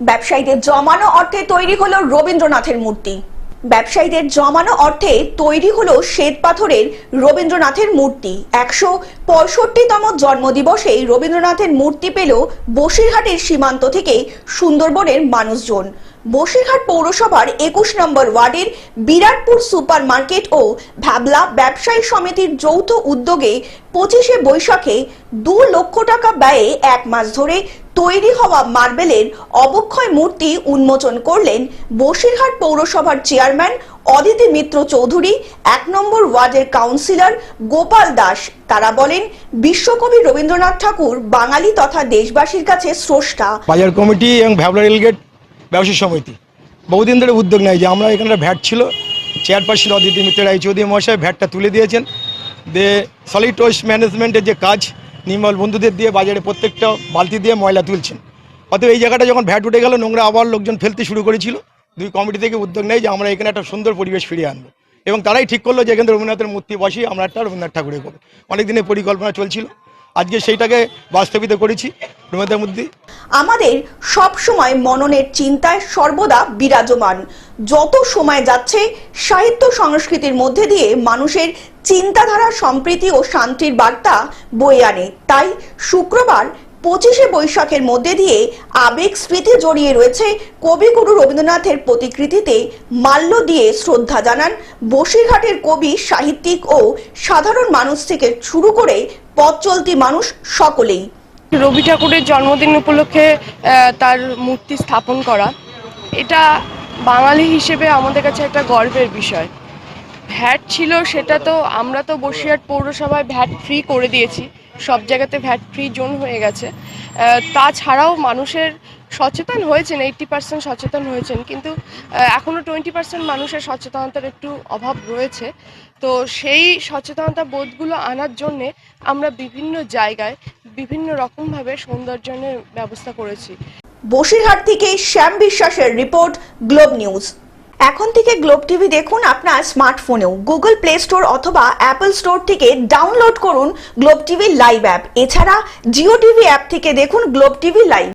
ব্যবসায়ীদের জমানো অর্থে তৈরি হলো রবীন্দ্রনাথের মূর্তি। ব্যবসায়ীদের জমানো অর্থে তৈরি হলো শ্বেত পাথরের রবীন্দ্রনাথের মূর্তি। একশো পঁয়ষট্টিতম জন্মদিবসে রবীন্দ্রনাথের মূর্তি পেল বসিরহাটের সীমান্ত থেকে সুন্দরবনের মানুষজন। বসিরহাট পৌরসভার একুশ নম্বর ওয়ার্ডের বিরাটপুর সুপার মার্কেট ও ভ্যাবলা ব্যবসায়ী সমিতির যৌথ উদ্যোগে পঁচিশে বৈশাখে দু লক্ষ টাকা ব্যয়ে এক মাস ধরে তৈরি হওয়া মার্বেলের অবক্ষয় মূর্তি উন্মোচন করলেন বসিরহাট পৌরসভার চেয়ারম্যান অদিতি মিত্র চৌধুরী, এক নম্বর ওয়ার্ডের কাউন্সিলর গোপাল দাস। তারা বলেন, বিশ্বকবি রবীন্দ্রনাথ ঠাকুর বাঙালি তথা দেশবাসীর কাছে স্রষ্টা। বাজার কমিটি এবং ভ্যাবলা রেলগেট ব্যবসায়ী সমিতি। বহুদিন ধরে উদ্যোগ নেয় যে আমরা এখানে ভ্যাট ছিল, চেয়ারপারসন অদিতি মিত্র রায় চৌধুরী মহাশয় ভ্যাটটা তুলে দিয়েছেন। দে সলিড ওয়েস্ট ম্যানেজমেন্টের যে কাজ, নির্মল বন্ধুদের দিয়ে বাজারে প্রত্যেকটা বালতি দিয়ে ময়লা তুলছেন। অতএব এই জায়গাটা যখন ভ্যাট উঠে গেল, নোংরা আবার লোকজন ফেলতে শুরু করেছিল। দুই কমিটি থেকে উদ্যোগ নেয় যে আমরা এখানে একটা সুন্দর পরিবেশ ফিরিয়ে আনব। এবং তারাই ঠিক করল যে এখানে রবীন্দ্রনাথের মূর্তি বসিয়ে আমরা একটা রবীন্দ্রনাথ ঠাকুরের করব অনেক দিনের পরিকল্পনা চলছিল। আজকে সেইটাকে বাস্তবিত করেছি। আমাদের সব সময় মননের চিন্তায় সর্বদা বিরাজমান। যত সময় যাচ্ছে, সাহিত্য সংস্কৃতির মধ্যে দিয়ে মানুষের চিন্তাধারা, সম্প্রীতি ও শান্তির বার্তা বয়ে আনে। তাই শুক্রবার পঁচিশে বৈশাখের মধ্যে দিয়ে আবেগ স্মৃতি জড়িয়ে রয়েছে কবিগুরু রবীন্দ্রনাথের প্রতিকৃতিতে। মাল্য দিয়ে শ্রদ্ধা জানান বসিরহাটের কবি, সাহিত্যিক ও সাধারণ মানুষ থেকে শুরু করে পথ চলতি মানুষ সকলেই। রবি ঠাকুরের জন্মদিন উপলক্ষে তার মূর্তি স্থাপন করা। এটা বাঙালি হিসেবে আমাদের কাছে একটা গর্বের বিষয়। ভ্যাট ছিল সেটা তো আমরা তো বসিরহাট পৌরসভায় ভ্যাট ফ্রি করে দিয়েছি। সব জায়গাতে ভ্যাট ফ্রি জোন হয়ে গেছে। তাছাড়াও মানুষের সচেতন হয়েছেন এইটটি পার্সেন্ট সচেতন হয়েছেন, কিন্তু এখনও টোয়েন্টি পার্সেন্ট মানুষের সচেতনতার একটু অভাব রয়েছে। তো সেই সচেতনতা বোধগুলো আনার জন্যে আমরা বিভিন্ন জায়গায় বিভিন্ন রকমভাবে সৌন্দর্যের ব্যবস্থা করেছি। বসিরহাট থেকে শ্যাম বিশ্বাসের রিপোর্ট, গ্লোব নিউজ। এখন থেকে গ্লোব টিভি দেখুন আপনার স্মার্টফোনেও। গুগল প্লে স্টোর অথবা অ্যাপল স্টোর থেকে ডাউনলোড করুন গ্লোব টিভি লাইভ অ্যাপ। এছাড়া জিও টিভি অ্যাপ থেকে দেখুন গ্লোব টিভি লাইভ।